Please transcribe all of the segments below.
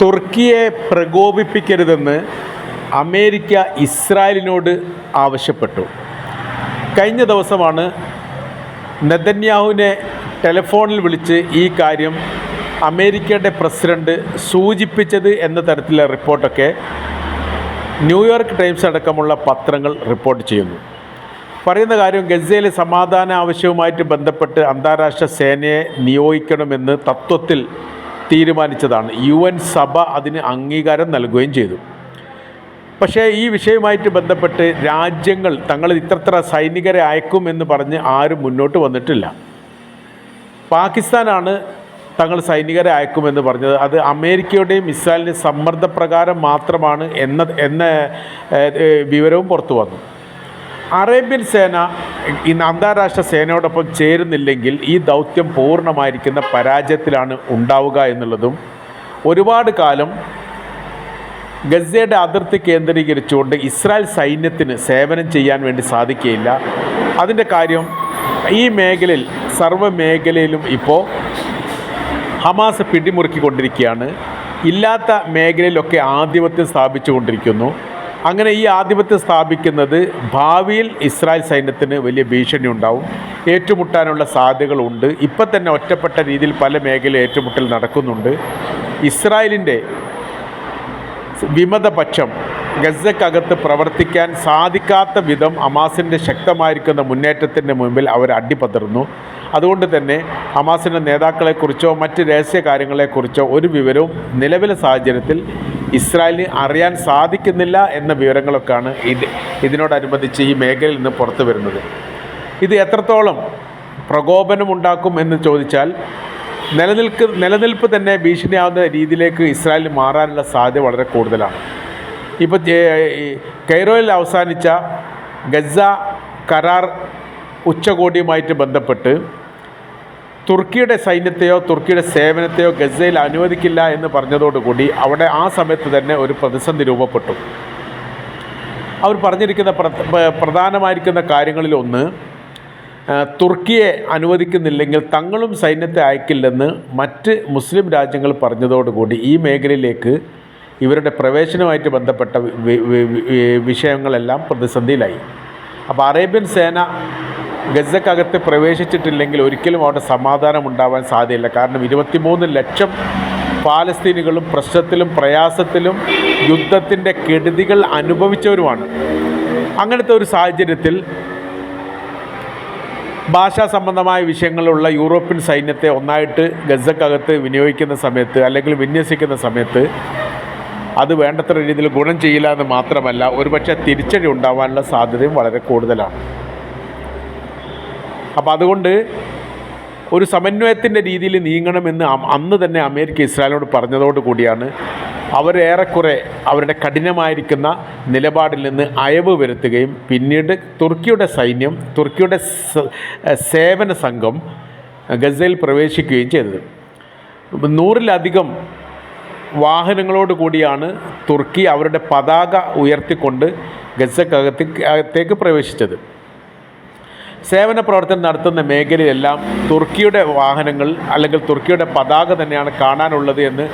തുർക്കിയെ പ്രകോപിപ്പിക്കരുതെന്ന് America ഇസ്രായേലിനോട് ആവശ്യപ്പെട്ടു. കഴിഞ്ഞ ദിവസമാണ് നെതന്യാഹുവിനെ ടെലിഫോണിൽ വിളിച്ച് ഈ കാര്യം അമേരിക്കയുടെ പ്രസിഡന്റ് സൂചിപ്പിച്ചത് എന്ന തരത്തിലെ റിപ്പോർട്ടൊക്കെ ന്യൂയോർക്ക് ടൈംസ് അടക്കമുള്ള പത്രങ്ങൾ റിപ്പോർട്ട് ചെയ്യുന്നു. പറയുന്ന കാര്യം ഗസയിലെ സമാധാന ആവശ്യവുമായിട്ട് ബന്ധപ്പെട്ട് അന്താരാഷ്ട്ര സേനയെ നിയോഗിക്കണമെന്ന് തത്വത്തിൽ തീരുമാനിച്ചതാണ്. യു എൻ സഭ അതിന് അംഗീകാരം നൽകുകയും ചെയ്തു. പക്ഷേ ഈ വിഷയവുമായിട്ട് ബന്ധപ്പെട്ട് രാജ്യങ്ങൾ തങ്ങൾ ഇത്രത്ര സൈനികരെ അയക്കും എന്ന് പറഞ്ഞ് ആരും മുന്നോട്ട് വന്നിട്ടില്ല. പാകിസ്ഥാനാണ് തങ്ങൾ സൈനികരെ അയക്കുമെന്ന് പറഞ്ഞത്. അത് അമേരിക്കയുടെയും ഇസ്രായേലിന്റെയും സമ്മർദ്ദപ്രകാരം മാത്രമാണ് എന്ന എന്ന വിവരവും പുറത്തു വന്നു. അറേബ്യൻ സേന ഇന്ന് അന്താരാഷ്ട്ര സേനയോടൊപ്പം ചേരുന്നില്ലെങ്കിൽ ഈ ദൗത്യം പൂർണമായിരിക്കുന്ന പരാജയത്തിലാണ് ഉണ്ടാവുക എന്നുള്ളതും ഒരുപാട് കാലം ഗസയുടെ അതിർത്തി കേന്ദ്രീകരിച്ചുകൊണ്ട് ഇസ്രായേൽ സൈന്യത്തിന് സേവനം ചെയ്യാൻ വേണ്ടി സാധിക്കുകയില്ല. അതിന്റെ കാര്യം ഈ മേഖലയിൽ സർവ മേഖലയിലും ഇപ്പോൾ ഹമാസ് പിടിമുറുക്കിക്കൊണ്ടിരിക്കുകയാണ്. ഇല്ലാത്ത മേഖലയിലൊക്കെ ആധിപത്യം സ്ഥാപിച്ചുകൊണ്ടിരിക്കുന്നു. അങ്ങനെ ഈ ആധിപത്യം സ്ഥാപിക്കുന്നത് ഭാവിയിൽ ഇസ്രായേൽ സൈന്യത്തിന് വലിയ ഭീഷണി ഉണ്ടാവും. ഏറ്റുമുട്ടാനുള്ള സാധ്യതകളുണ്ട്. ഇപ്പം തന്നെ ഒറ്റപ്പെട്ട രീതിയിൽ പല മേഖലയിൽ ഏറ്റുമുട്ടൽ നടക്കുന്നുണ്ട്. ഇസ്രായേലിന്റെ വിമതപക്ഷം ഗസക്കകത്ത് പ്രവർത്തിക്കാൻ സാധിക്കാത്ത വിധം ഹമാസിന്റെ ശക്തമായിരിക്കുന്ന മുന്നേറ്റത്തിന്റെ മുമ്പിൽ അവർ അടിപതർന്നു അതുകൊണ്ട് തന്നെ ഹമാസിന്റെ നേതാക്കളെക്കുറിച്ചോ മറ്റ് രഹസ്യ കാര്യങ്ങളെക്കുറിച്ചോ ഒരു വിവരവും നിലവിലെ സാഹചര്യത്തിൽ ഇസ്രായേലിന് അറിയാൻ സാധിക്കുന്നില്ല എന്ന വിവരങ്ങളൊക്കെയാണ് ഇത് ഇതിനോടനുബന്ധിച്ച് ഈ മേഖലയിൽ നിന്ന് പുറത്തു വരുന്നത്. ഇത് എത്രത്തോളം പ്രകോപനമുണ്ടാക്കും എന്ന് ചോദിച്ചാൽ നിലനിൽക്ക് നിലനിൽപ്പ് തന്നെ ഭീഷണിയാവുന്ന രീതിയിലേക്ക് ഇസ്രായേലിന് മാറാനുള്ള സാധ്യത വളരെ കൂടുതലാണ്. ഇപ്പോൾ കൈറോയിൽ അവസാനിച്ച ഗസ കരാർ ഉച്ചകോടിയുമായിട്ട് ബന്ധപ്പെട്ട് തുർക്കിയുടെ സൈന്യത്തെയോ തുർക്കിയുടെ സേവനത്തെയോ ഗസയിൽ അനുവദിക്കില്ല എന്ന് പറഞ്ഞതോടുകൂടി അവിടെ ആ സമയത്ത് തന്നെ ഒരു പ്രതിസന്ധി രൂപപ്പെട്ടു. അവർ പറഞ്ഞിരിക്കുന്ന പ്ര- പ്ര- പ്രധാനമായിരിക്കുന്ന കാര്യങ്ങളിലൊന്ന് തുർക്കിയെ അനുവദിക്കുന്നില്ലെങ്കിൽ തങ്ങളും സൈന്യത്തെ അയക്കില്ലെന്ന് മറ്റ് മുസ്ലിം രാജ്യങ്ങൾ പറഞ്ഞതോടുകൂടി ഈ മേഖലയിലേക്ക് ഇവരുടെ പ്രവേശനവുമായിട്ട് ബന്ധപ്പെട്ട വിഷയങ്ങളെല്ലാം പ്രതിസന്ധിയിലായി. അപ്പോൾ അറേബ്യൻ സേന ഗസക്കകത്ത് പ്രവേശിച്ചിട്ടില്ലെങ്കിൽ ഒരിക്കലും അവിടെ സമാധാനം ഉണ്ടാവാൻ സാധ്യതയില്ല. കാരണം ഇരുപത്തിമൂന്ന് ലക്ഷം പാലസ്തീനികളും പ്രശ്നത്തിലും പ്രയാസത്തിലും യുദ്ധത്തിന്റെ കെടുതികൾ അനുഭവിച്ചവരുമാണ്. അങ്ങനത്തെ ഒരു സാഹചര്യത്തിൽ ഭാഷാ സംബന്ധമായ വിഷയങ്ങളുള്ള യൂറോപ്യൻ സൈന്യത്തെ ഒന്നായിട്ട് ഗസക്കകത്ത് വിനിയോഗിക്കുന്ന സമയത്ത് അല്ലെങ്കിൽ വിന്യസിക്കുന്ന സമയത്ത് അത് വേണ്ടത്ര രീതിയിൽ ഗുണം ചെയ്യില്ല എന്ന് മാത്രമല്ല ഒരുപക്ഷെ തിരിച്ചടി ഉണ്ടാവാനുള്ള സാധ്യതയും വളരെ കൂടുതലാണ്. അപ്പോൾ അതുകൊണ്ട് ഒരു സമന്വയത്തിന്റെ രീതിയിൽ നീങ്ങണമെന്ന് അന്ന് തന്നെ അമേരിക്ക ഇസ്രായേലിനോട് പറഞ്ഞതോട് കൂടിയാണ് അവരേറെക്കുറെ അവരുടെ കഠിനമായിരിക്കുന്ന നിലപാടിൽ നിന്ന് അയവ് വരുത്തുകയും പിന്നീട് തുർക്കിയുടെ സൈന്യം തുർക്കിയുടെ സേവന സംഘം ഗസയിൽ പ്രവേശിക്കുകയും ചെയ്തത്. നൂറിലധികം വാഹനങ്ങളോട് കൂടിയാണ് തുർക്കി അവരുടെ പതാക ഉയർത്തിക്കൊണ്ട് ഗസക്കകത്ത് അകത്തേക്ക് പ്രവേശിച്ചത്. സേവന പ്രവർത്തനം നടത്തുന്ന മേഖലയിലെല്ലാം തുർക്കിയുടെ വാഹനങ്ങൾ അല്ലെങ്കിൽ തുർക്കിയുടെ പതാക തന്നെയാണ് കാണാനുള്ളത് എന്ന്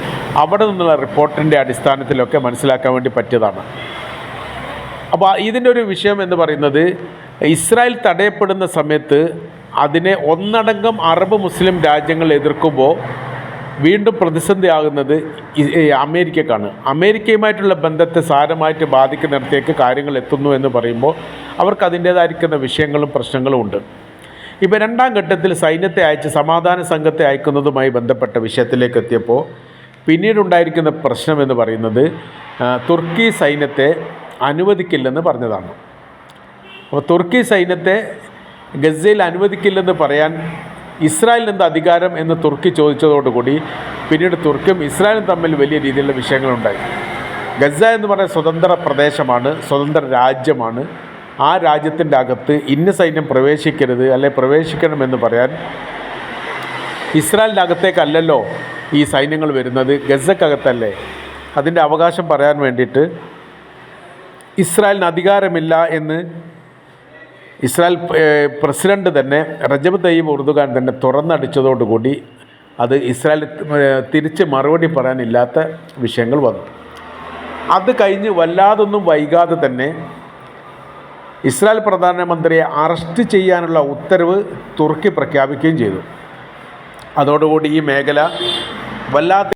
അവിടെ നിന്നുള്ള റിപ്പോർട്ടിന്റെ അടിസ്ഥാനത്തിലൊക്കെ മനസ്സിലാക്കാൻ വേണ്ടി പറ്റിയതാണ്. അപ്പോൾ ഇതിന്റെ ഒരു വിഷയം എന്ന് പറയുന്നത് ഇസ്രായേൽ തടയപ്പെടുന്ന സമയത്ത് അതിനെ ഒന്നടങ്കം അറബ് മുസ്ലിം രാജ്യങ്ങൾ എതിർക്കുമ്പോൾ വീണ്ടും പ്രതിസന്ധിയാകുന്നത് അമേരിക്കക്കാണ്. അമേരിക്കയുമായിട്ടുള്ള ബന്ധത്തെ സാരമായിട്ട് ബാധിക്കുന്നിടത്തേക്ക് കാര്യങ്ങൾ എത്തുന്നു എന്ന് പറയുമ്പോൾ അവർക്ക് അതിന്റേതായിരിക്കുന്ന വിഷയങ്ങളും പ്രശ്നങ്ങളും ഉണ്ട്. ഇപ്പോൾ രണ്ടാം ഘട്ടത്തിൽ സൈന്യത്തെ അയച്ച് സമാധാന സംഘത്തെ അയക്കുന്നതുമായി ബന്ധപ്പെട്ട വിഷയത്തിലേക്ക് എത്തിയപ്പോൾ പിന്നീടുണ്ടായിരിക്കുന്ന പ്രശ്നം എന്ന് പറയുന്നത് തുർക്കി സൈന്യത്തെ അനുവദിക്കില്ലെന്ന് പറഞ്ഞതാണ്. അപ്പോൾ തുർക്കി സൈന്യത്തെ ഗസയിൽ അനുവദിക്കില്ലെന്ന് പറയാൻ ഇസ്രായേലിന് എന്ത് അധികാരം എന്ന് തുർക്കി ചോദിച്ചതോടുകൂടി പിന്നീട് തുർക്കിയും ഇസ്രായേലും തമ്മിൽ വലിയ രീതിയിലുള്ള വിഷയങ്ങളുണ്ടായി. ഗസ എന്ന് പറയുന്ന സ്വതന്ത്ര പ്രദേശമാണ് സ്വതന്ത്ര രാജ്യമാണ്. ആ രാജ്യത്തിന്റെ അകത്ത് ഇന്ന സൈന്യം പ്രവേശിക്കരുത് അല്ലെ പ്രവേശിക്കണമെന്ന് പറയാൻ ഇസ്രായേലിന്റെ അകത്തേക്കല്ലല്ലോ ഈ സൈന്യങ്ങൾ വരുന്നത് ഗസക്കകത്തല്ലേ അതിന്റെ അവകാശം പറയാൻ വേണ്ടിയിട്ട് ഇസ്രായേലിന് അധികാരമില്ല എന്ന് ഇസ്രായേൽ പ്രസിഡന്റ് തന്നെ റജബ് തയ്യബ് ഉറുദുഖാൻ തന്നെ തുറന്നടിച്ചതോടുകൂടി അത് ഇസ്രായേൽ തിരിച്ച് മറുപടി പറയാനില്ലാത്ത വിഷയങ്ങൾ വന്നു. അത് കഴിഞ്ഞ് വല്ലാതൊന്നും വൈകാതെ തന്നെ ഇസ്രായേൽ പ്രധാനമന്ത്രിയെ അറസ്റ്റ് ചെയ്യാനുള്ള ഉത്തരവ് തുർക്കി പ്രഖ്യാപിക്കുകയും ചെയ്തു. അതോടുകൂടി ഈ മേഖല വല്ലാത്ത